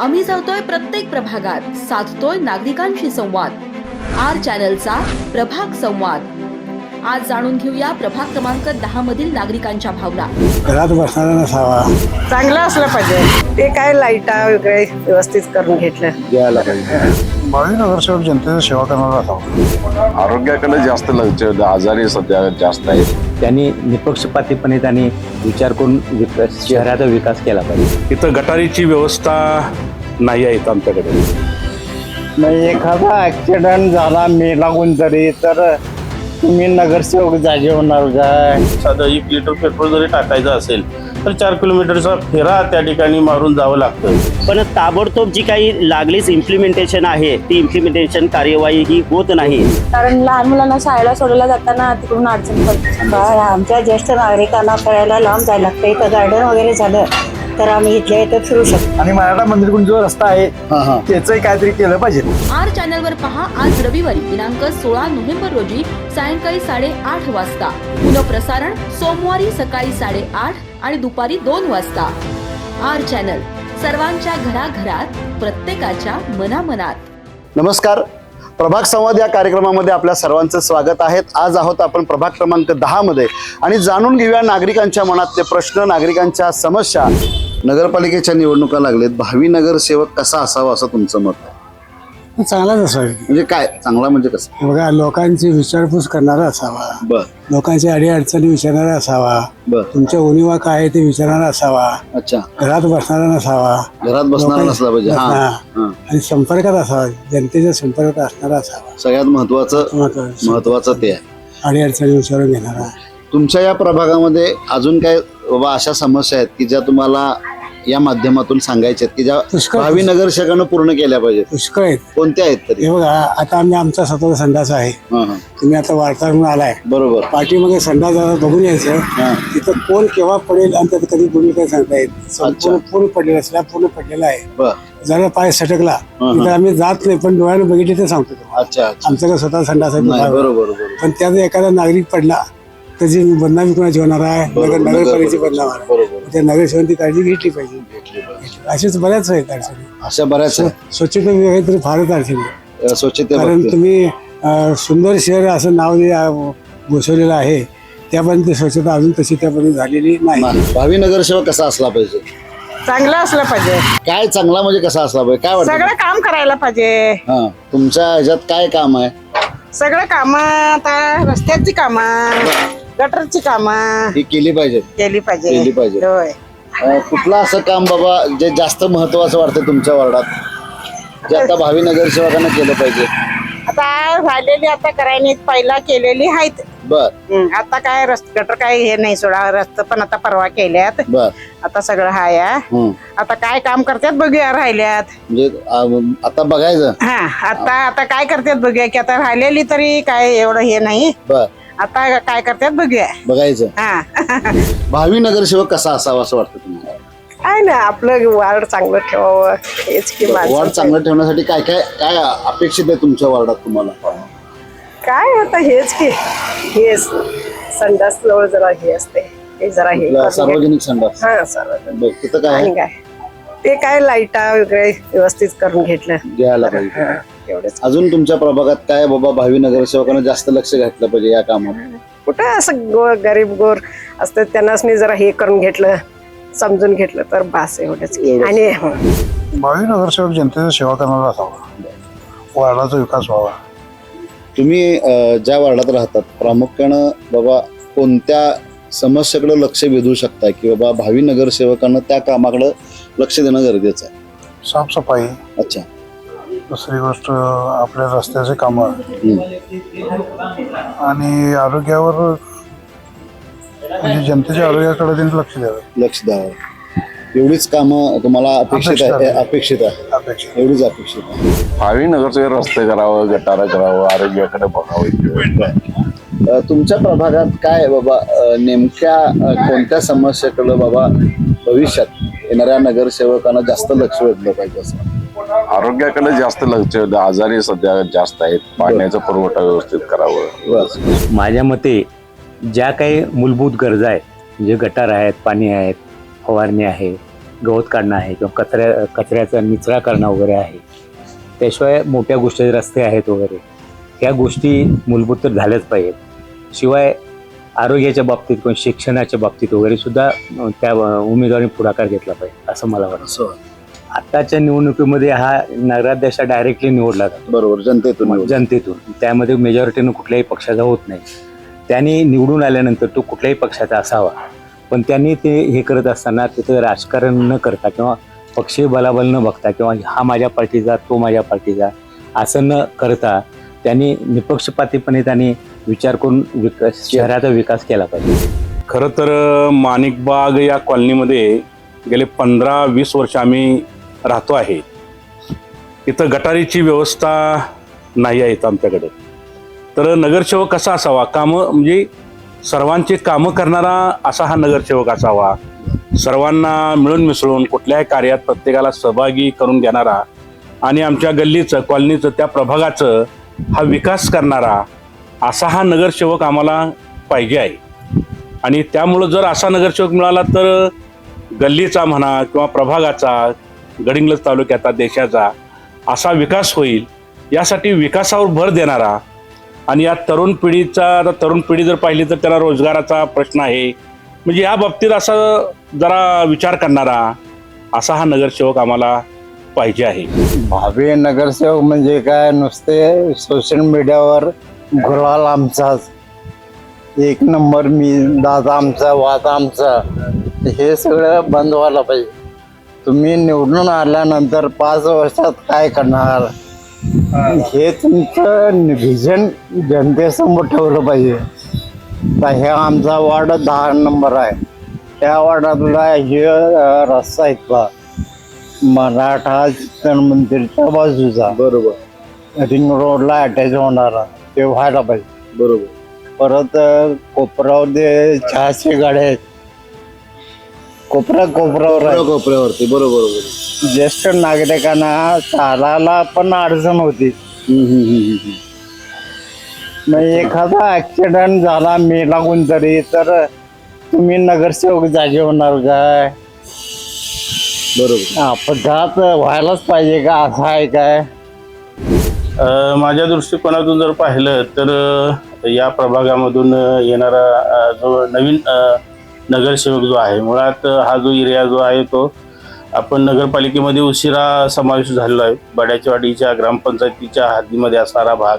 आम्ही जातोय प्रत्येक प्रभागात साधतोय नागरिकांशी संवाद. आर चॅनलचा प्रभाग संवाद. आज जाणून घेऊया प्रभाग क्रमांक दहा मधील नागरिकांच्या भावना. घरात बसणारा नसावा चांगलं असलं पाहिजे. ते काय लाईटा वगैरे व्यवस्थित करून घेतलं द्यायला पाहिजे. नगरसेवक जनतेची सेवा करणारा असावा आरोग्याकडे जास्त लक्ष द्या. आजारी सध्या जास्त आहेत त्यांनी निपक्षपातीपणे त्यांनी विचार करून विकास शहराचा विकास केला पाहिजे. इथं गटारीची व्यवस्था नाही आहे इथं आमच्याकडे. नाही एखादा ऍक्सिडेंट झाला मी लागून तरी तर तुम्ही नगरसेवक जागे होणार काय? साधं एक लिटर पेट्रोल जरी टाकायचं असेल तर चार किलोमीटरचा फेरा त्या ठिकाणी मारून जावं लागतं पण ताबडतोब जी काही लागलीच इम्प्लिमेंटेशन आहे ती इम्प्लिमेंटेशन कार्यवाही ही होत नाही. कारण लहान मुलांना शाळेला सोडायला जाताना तिकडून अडचण पडते. आमच्या ज्येष्ठ नागरिकांना फिरायला लांब जायला लागतं इथं गार्डन वगैरे झालं तर आम्ही इथल्या इथं फिरू शकतो. आणि मराठा मंदिर जो रस्ता आहे त्याचंही काहीतरी केलं पाहिजे. आर चॅनलवर पहा आज रविवारी दिनांक सोळा नोव्हेंबर रोजी सायंकाळी साडेआठ वाजता. पुनःप्रसारण सोमवारी सकाळी साडेआठ आणि दुपारी दोन वाजता. आर चॅनल सर्वांच्या घराघरात प्रत्येकाच्या मनामनात. नमस्कार. प्रभाग संवाद या कार्यक्रमामध्ये आपल्या सर्वांचं स्वागत आहे. आज आहोत आपण प्रभाग क्रमांक दहा मध्ये आणि जाणून घेऊया नागरिकांच्या मनातले प्रश्न नागरिकांच्या समस्या. नगरपालिकेच्या निवडणुका लागलेत. भावी नगरसेवक कसा असावा असं तुमचं मत? आहे चांगलाच असावी. म्हणजे काय? चांगला म्हणजे कसं? बघा लोकांची विचारपूस करणारा असावा. बर. लोकांच्या अडीअडचणी विचारणारा असावा. बर. तुमच्या उणीवा काय आहे ते विचारणारा असावा. अच्छा. घरात बसणारा नसावा. घरात बसणारा नसला पाहिजे. हा. हा. हा. आणि संपर्कात असावा. जनतेच्या संपर्कात असणारा असावा. सगळ्यात महत्वाचं महत्वाचं. महत्वाचं ते आहे. अडीअडचणी विचारून घेणारा. तुमच्या या प्रभागामध्ये अजून काय बाबा अशा समस्या आहेत की ज्या तुम्हाला या माध्यमातून सांगायच्या आहेत की ज्या पुष्कळ- भावी नगरसेवकांना पूर्ण केल्या पाहिजेत. पुष्कळ आहेत. कोणत्या आहेत तरी? हे बघा आता आम्ही आमचा स्वतःचा संडास आहे. हा, हा. तुम्ही आता वार्ताहर म्हणून आलाय. बरोबर. पाठीमागे संडास जरा बघून यायचं. तिथं कोण केव्हा पडेल आणि त्यात कधी कोणी काय सांगता येत संपूर्ण पूर्ण पडलेला स्लॅब पूर्ण पडलेला आहे. बर. जरा पाय सटकला. तर आम्ही जात नाही पण डोळ्यानं बघितले ते सांगतो तुम्हाला. अच्छा अच्छा. आमचं काय स्वतः संडास आहे नाही तो बरोबर बरोबर. पण त्यात एखादा नागरिक पडला त्याची बदनामी कोणाची होणार आहे? नगर नगरपालिकेची बदनाम आहे. त्या नगरसेवकांची काळजी घेतली पाहिजे. अशीच बऱ्याच आहेत अडचणी. अशा बऱ्याच स्वच्छता विभागात तर फारच अडचणी स्वच्छते कारण. तुम्ही सुंदर शहर असं नाव जे घोषवलेलं आहे त्यापर्यंत ती स्वच्छता अजून तशी त्यापर्यंत झालेली नाही. नाही. भावी नगरसेवक कसा असला पाहिजे? चांगलं असलं पाहिजे. काय चांगला म्हणजे कसा असला पाहिजे? काय वाटतं? सगळं काम करायला पाहिजे. हा तुमच्या ह्याच्यात काय काम आहे? सगळं काम आता रस्त्याची कामं. गटरची कामं. ही केली पाहिजे. केली पाहिजे. केली पाहिजे. होय. अ, कुठलं असं काम बाबा जे जास्त महत्वाचं वाटतं तुमच्या वार्डात जे आता भावी नगरसेवकांना केलं पाहिजे. आता राहिलेली आता करायला पहिला केलेली आहेत. बर. हम्म, आता काय रस्त गटर काय हे नाही सोडा रस्त पण आता परवा केल्यात. बर. आता सगळं हाय हा. आता काय काम करतात बघूया राहिल्यात. म्हणजे अ, आता बघायचं. हा आता आता काय करतात बघूया की आता राहिलेली तरी काय एवढं हे नाही. बर. आता काय करतात बघूया. बघायचं. हा. भावी नगरसेवक कसा असावा असं वाटतं तुम्हाला? काय ना आपलं वार्ड चांगलं ठेवावं हेच की वॉर्ड माणसं. चांगलं ठेवण्यासाठी काय काय काय अपेक्षित आहे तुमच्या वार्डात तुम्हाला? काय आता हेच की हेच. संडास जवळ जरा हे असते. हे जरा हे आपला करून घे- सार्वजनिक संडास. हा सार्वजनिक. बघ तिथं काय? आणि? काय? ते काय लाईटा वगैरे व्यवस्थित करून घेतलं. घ्यायला पाहिजे. एवढंच. अजून तुमच्या प्रभागात काय बाबा भावी नगरसेवकांना जास्त लक्ष घातलं पाहिजे या कामात? कुठं असं गो गरीब गोर असतं त्यांनाच मी जरा हे करून घेतलं समजून घेतलं तर बास एवढंच. आणि हं. भावी नगरसेवक जनतेची सेवा करणारा असावा. वार्डाचा विकास व्हावा. तुम्ही अ, ज्या वार्डात राहतात प्रामुख्यानं बाबा कोणत्या समस्येकडे लक्ष वेधू शकता की बाबा भावी नगरसेवकांना त्या कामाकडे लक्ष देणं गरजेचं आहे? साफसफाई. अच्छा. दुसरी गोष्ट आपल्या रस्त्याचे कामं आणि आरोग्यावर म्हणजे जनतेच्या आरोग्याकडे त्यांनी लक्ष द्यावं. लक्ष द्यावं. एवढीच कामं तुम्हाला अपेक्षित आहे अपेक्षित आहे. अपेक्षित एवढीच अपेक्षित आहे. भावी नगरचे रस्ते करावं गटारा करावं आरोग्याकडे बघावं. अ, तुमच्या प्रभागात काय बाबा? अ, नेमक्या अ, कोणत्या समस्येकडे बाबा भविष्यात येणाऱ्या नगरसेवकांना जास्त लक्ष वेधलं पाहिजे असं? आरोग्याकडे जास्त लक्ष. आजारी सध्या जास्त आहेत. पाण्याचा पुरवठा व्यवस्थित करावं. माझ्या मते ज्या काही मूलभूत गरजा आहेत म्हणजे गटार आहेत पाणी आहेत फवारणी आहे गवत काढणं आहे किंवा कचऱ्या कचऱ्याचा निचरा करणं वगैरे आहे त्याशिवाय मोठ्या गोष्टी रस्ते आहेत वगैरे ह्या गोष्टी मूलभूत तर झाल्याच पाहिजेत. शिवाय आरोग्याच्या बाबतीत किंवा शिक्षणाच्या बाबतीत वगैरे सुद्धा त्या उमेदवारांनी पुढाकार घेतला पाहिजे असं मला वाटतं. आत्ताच्या निवडणुकीमध्ये हा नगराध्यक्ष डायरेक्टली निवडला जातो. बरोबर जनतेतून निवडून. जनतेतून. त्यामध्ये मेजॉरिटीनं कुठल्याही पक्षाचा होत नाही. त्यांनी निवडून आल्यानंतर तो कुठल्याही पक्षाचा असावा. पण त्यांनी ते हे करत असताना तिथं राजकारण न करता किंवा पक्षी बलाबल न बघता किंवा हा माझ्या पार्टीचा तो माझ्या पार्टीचा असं न करता त्यांनी निपक्षपातीपणे त्यांनी विचार करून विकास शहराचा विकास केला पाहिजे. खरं तर माणिकबाग या कॉलनीमध्ये गेले पंधरा वीस वर्ष आम्ही राहतो आहे. इथं गटारीची व्यवस्था नाही आहे इथं आमच्याकडे. तर नगरसेवक कसा असावा? कामं म्हणजे सर्वांचे कामं करणारा असा हा नगरसेवक असावा. सर्वांना मिळून मिसळून कुठल्याही कार्यात प्रत्येकाला सहभागी करून घेणारा आणि आमच्या गल्लीचं कॉलनीचं त्या प्रभागाचं हा विकास करणारा असा हा नगरसेवक आम्हाला पाहिजे आहे. आणि त्यामुळं जर असा नगरसेवक मिळाला तर गल्लीचा म्हणा किंवा प्रभागाचा गडिंग्लज तालुक्याचा देशाचा असा विकास होईल यासाठी विकासावर भर देणारा आणि या तरुण पिढीचा आता तरुण पिढी जर पाहिली तर त्याला रोजगाराचा प्रश्न आहे. म्हणजे या बाबतीत असा जरा विचार करणारा असा हा नगरसेवक आम्हाला पाहिजे आहे. भावे नगरसेवक म्हणजे काय? नुसते सोशल मीडियावर गुलाल आमचाच एक नंबर मी दादा आमचा वाद आमचा हे सगळं बंद व्हायला पाहिजे. तुम्ही निवडून आल्यानंतर पाच वर्षात काय करणार? हे तुमचं व्हिजन जनतेसमोर ठेवलं पाहिजे. तर हे आमचा वार्ड दहा नंबर आहे. त्या वार्डातला हे रस्ता आहे पहा मराठा चिंतन मंदिरच्या बाजूचा. बरोबर. रिंग रोडला अटॅच होणारा. ते व्हायला पाहिजे. बरोबर. परत अं, कोपऱ्यावर चहाचे गाड्या आहेत. कोपऱ्या कोपऱ्यावर आहे. कोपऱ्यावरती बरोबर बरोबर. ज्येष्ठ नागरिकांना चालायला पण अडचण होती. हम्म, हम्म, हम्म, हम्म. मग एखादा ऍक्सिडेंट झाला मी लागून तरी तर तुम्ही नगरसेवक जागे होणार काय? बरोबर. अपघात व्हायलाच पाहिजे का? असं आहे काय? अ, माझ्या दृष्टिकोनातून जर पाहिलं तर अ, या प्रभागामधून अ, येणारा अ, जो नवीन अ, नगरसेवक जो आहे मुळात हा जो एरिया जो आहे तो आपण नगरपालिकेमध्ये उशिरा समावेश झालेला आहे. बड्याचवाडीच्या ग्रामपंचायतीच्या हद्दीमध्ये असणारा भाग.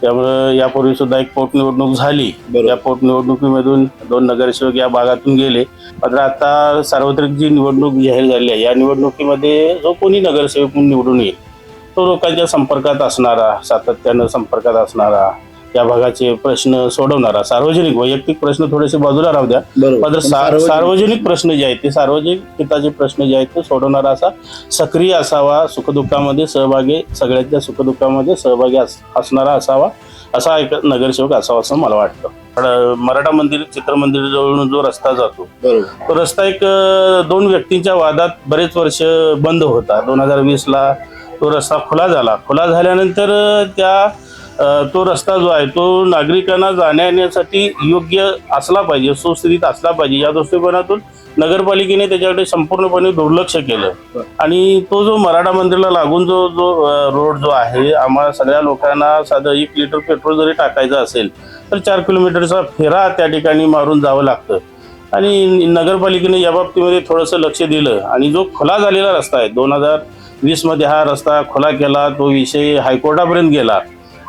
त्यामुळं यापूर्वी सुद्धा एक पोटनिवडणूक झाली. या पोटनिवडणुकीमधून दोन नगरसेवक या भागातून गेले. मात्र आता सार्वत्रिक जी निवडणूक जाहीर झाली आहे या निवडणुकीमध्ये जो कोणी नगरसेवक म्हणून निवडून येईल तो लोकांच्या संपर्कात असणारा सातत्यानं संपर्कात असणारा या भागाचे प्रश्न सोडवणारा. सार्वजनिक वैयक्तिक प्रश्न थोडेसे बाजूला राहू द्या. मात्र सार्वजनिक- प्रश्न जे आहेत ते सार्वजनिक हिताचे प्रश्न जे आहेत ते सोडवणारा असा सक्रिय असावा सुखदुःखामध्ये सहभागी सगळ्यांच्या सुखदुःखामध्ये सहभागी अस- असणारा असावा असा एक नगरसेवक असावा असं मला वाटतं. मराठा मंदिर चित्रमंदिर जवळून जो रस्ता जातो तो रस्ता एक दोन व्यक्तींच्या वादात बरेच वर्ष बंद होता. दोन हजार वीसला तो रस्ता खुला झाला. खुला झाल्यानंतर त्या तो रस्ता जो आहे तो नागरिकांना जाण्या येण्यासाठी योग्य असला पाहिजे सुस्थितीत असला पाहिजे. या दृष्टिकोनातून नगरपालिकेने त्याच्याकडे संपूर्णपणे दुर्लक्ष केलं. आणि तो जो मराठा मंदिरला लागून जो जो रोड जो आहे आम्हाला सगळ्या लोकांना साधं एक लिटर पेट्रोल जरी टाकायचं असेल तर चार किलोमीटरचा फेरा त्या ठिकाणी मारून जावं लागतं. आणि नगरपालिकेने या बाबतीमध्ये थोडंसं लक्ष दिलं. आणि जो खुला झालेला रस्ता आहे दोन हजार वीसमध्ये हा रस्ता खुला केला तो विषय हायकोर्टापर्यंत गेला.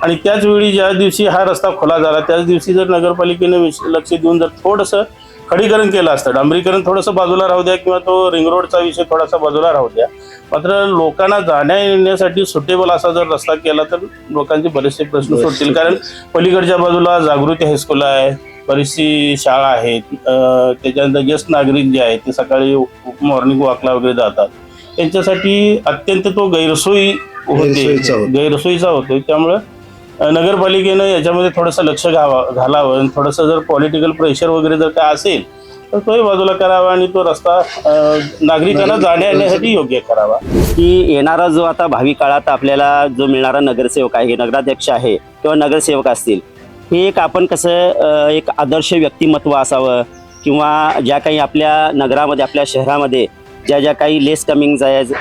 आणि त्याच वेळी ज्या दिवशी हा रस्ता खुला झाला त्याच दिवशी जर नगरपालिकेने लक्ष देऊन जर थोडंसं खडीकरण केलं असतं डांबरीकरण थोडंसं बाजूला राहू द्या किंवा तो रिंग रोडचा विषय थोडासा बाजूला राहू द्या मात्र लोकांना जाण्या येण्यासाठी सुटेबल असा जर रस्ता केला तर लोकांचे बरेचसे प्रश्न सुटतील. कारण पलीकडच्या बाजूला जागृती हायस्कूल आहे बरीचशी शाळा आहेत त्याच्यानंतर ज्येष्ठ नागरिक जे आहेत ते सकाळी मॉर्निंग वॉकला वगैरे जातात. त्यांच्यासाठी अत्यंत तो गैरसोयी होते गैरसोयीचा होतो. त्यामुळं नगरपालिकेनं याच्यामध्ये थोडंसं लक्ष घावा घालावं. आणि थोडंसं जर पॉलिटिकल प्रेशर वगैरे जर काय असेल तर तोही बाजूला करावा आणि तो रस्ता नागरिकांना जाण्या येण्यासाठी योग्य करावा. की येणारा जो आता भावी काळात आपल्याला जो मिळणारा नगरसेवक आहे नगराध्यक्ष आहे किंवा नगरसेवक असतील हे एक आपण कसं एक आदर्श व्यक्तिमत्व असावं किंवा ज्या काही आपल्या नगरामध्ये आपल्या शहरामध्ये ज्या ज्या काही लेस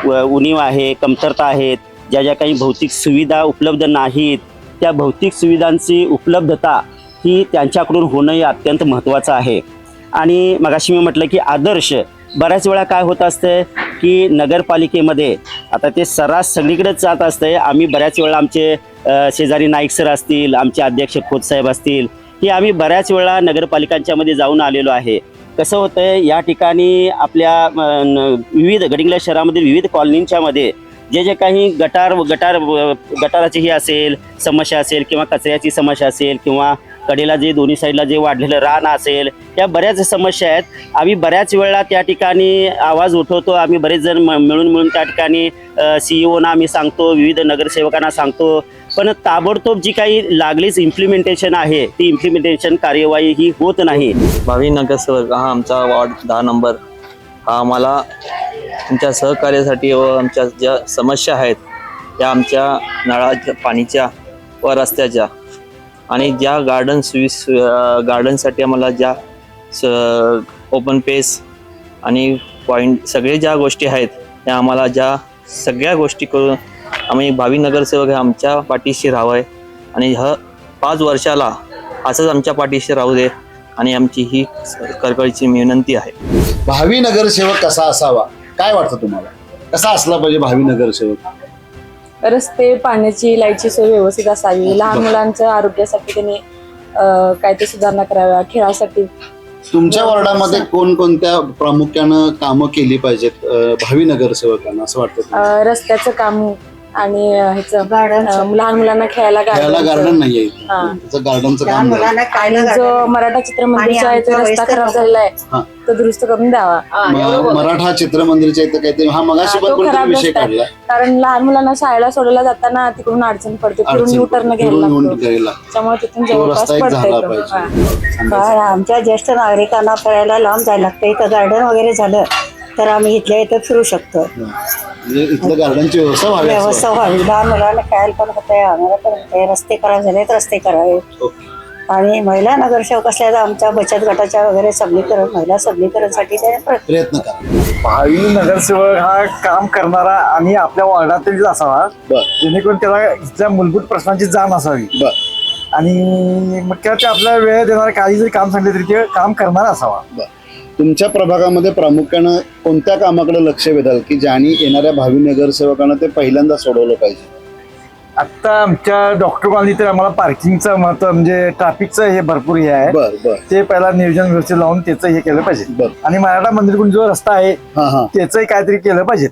व- उणीव आहे कमतरता आहेत ज्या ज्या काही भौतिक सुविधा उपलब्ध नाहीत त्या भौतिक सुविधांची उपलब्धता ही त्यांच्याकडून होणं हे अत्यंत महत्त्वाचं आहे. आणि मगाशी मी म्हटलं की आदर्श बऱ्याच वेळा काय होत असतं की नगरपालिकेमध्ये आता ते सर्रास सगळीकडेच जात असतंय. आम्ही बऱ्याच वेळा आमचे शेजारी नाईक सर असतील आमचे अध्यक्ष खोत साहेब असतील हे आम्ही बऱ्याच वेळा नगरपालिकांच्यामध्ये जाऊन आलेलो आहे. कसं होतं या ठिकाणी आपल्या न- विविध गडिंगला शहरामध्ये विविध कॉलनींच्यामध्ये जे जे काही गटार गटार गटाराची ही असेल समस्या असेल किंवा कचऱ्याची समस्या असेल किंवा कडेला जे दोन्ही साईडला जे वाढलेलं रान असेल या बऱ्याच समस्या आहेत. आम्ही बऱ्याच वेळा त्या ठिकाणी आवाज उठवतो. आम्ही बरेच जण म- मिळून मिळून त्या ठिकाणी सी ओना आम्ही सांगतो विविध नगरसेवकांना सांगतो. पण ताबडतोब जी काही लागलीच इम्प्लिमेंटेशन आहे ती इम्प्लिमेंटेशन कार्यवाही ही होत नाही. भावी नगरसेवक हा आमचा वॉर्ड दहा नंबर. हा आम्हाला आमच्या सहकार्यासाठी व आमच्या ज्या समस्या आहेत या आमच्या नळाच्या पाणीच्या व रस्त्याच्या आणि ज्या गार्डन सुवि गार्डनसाठी आम्हाला ज्या स ओपन पेस आणि पॉईंट सगळे ज्या गोष्टी आहेत त्या आम्हाला ज्या सगळ्या गोष्टी करून आम्ही भावी नगरसेवक हे आमच्या पाठीशी राहावं आहे आणि ह पाच वर्षाला असंच आमच्या पाठीशी राहू दे आणि आमची ही कळकळीची विनंती आहे. भावी नगरसेवक कसा असावा? काय वाटतं तुम्हाला? कसा असला पाहिजे भावी नगरसेवक? रस्ते पाण्याची लाईटची सोय व्यवस्थित असावी. लहान मुलांच्या आरोग्यासाठी त्यांनी अं, काय ते सुधारणा कराव्या खेळासाठी. तुमच्या वॉर्डामध्ये कोणकोणत्या प्रामुख्यानं कामं केली पाहिजेत अं, भावी नगरसेवकांना असं वाटतं तुम्हाला? अं, रस्त्याचं काम आणि ह्याचं गार्डन लहान मुलांना खेळायला खेळायला गार्डन हा. त्याचं गार्डनचं लहान काम झालं. मुलांना आणि खायला जो. मराठा चित्रमंदिरचा आहे तो रस्ता वयस्कर खराब झालेला हा. आहे तो दुरुस्त करून द्यावा म- मराठा चित्रमंदिरच्या इथं काहीतरी हा मगाशी हा, पण तो कोणतरी खराब विषय रस्ता आहे. काढला कारण लहान मुलांना शाळेला सोडायला जाताना तिकडून अडचण पडते फिरून अडचण यू टर्न फिरून घ्यायला लागतो घ्यायला. त्यामुळे तिथून तो जवळपास रस्ता एक पडता झाला येतो. पाहिजे काय आमच्या ज्येष्ठ नागरिकांना फिरायला लांब जायला लागतं इथं गार्डन वगैरे झालं तर आम्ही इथल्या इथं फिरू शकतो म्हणजे इथलं गार्डनची व्यवस्था व्हावी असं व्यवस्था व्हावी. लहान मुलांना खेळायला पण होतंय आम्हाला पण होतंय रस्ते खराब झाले तर रस्ते करावे. आणि महिला नगरसेवक असल्या तर आमच्या बचत गटाच्या वगैरे सबलीकरण महिला सबलीकरणसाठी ते प्र- प्रयत्न करा. भावी नगरसेवक हा काम करणारा आणि आपल्या वॉर्डातीलच असावा बर. जेणेकरून त्याला इथल्या मूलभूत प्रश्नांची जाण असावी. बर. आणि मग किंवा ते आपल्याला वेळ देणार काही जरी काम सांगितलं तरी ते काम करणारा असावा. बर. तुमच्या प्रभागामध्ये प्रामुख्यानं कोणत्या कामाकडे लक्ष वेधाल? की ज्याने येणाऱ्या भावी नगरसेवकांना ते पहिल्यांदा सोडवलं पाहिजे? आता आमच्या डॉक्टर कॉलनी तर आम्हाला पार्किंगचं महत्त्व म्हणजे ट्रॅफिकचं हे भरपूर हे आहे. बर बर. ते पहिला नियोजन व्यवस्थित लावून त्याचं हे केलं पाहिजे. बर. आणि मराठा मंदिरकडून जो रस्ता आहे हा हा. त्याचंही काहीतरी केलं पाहिजे.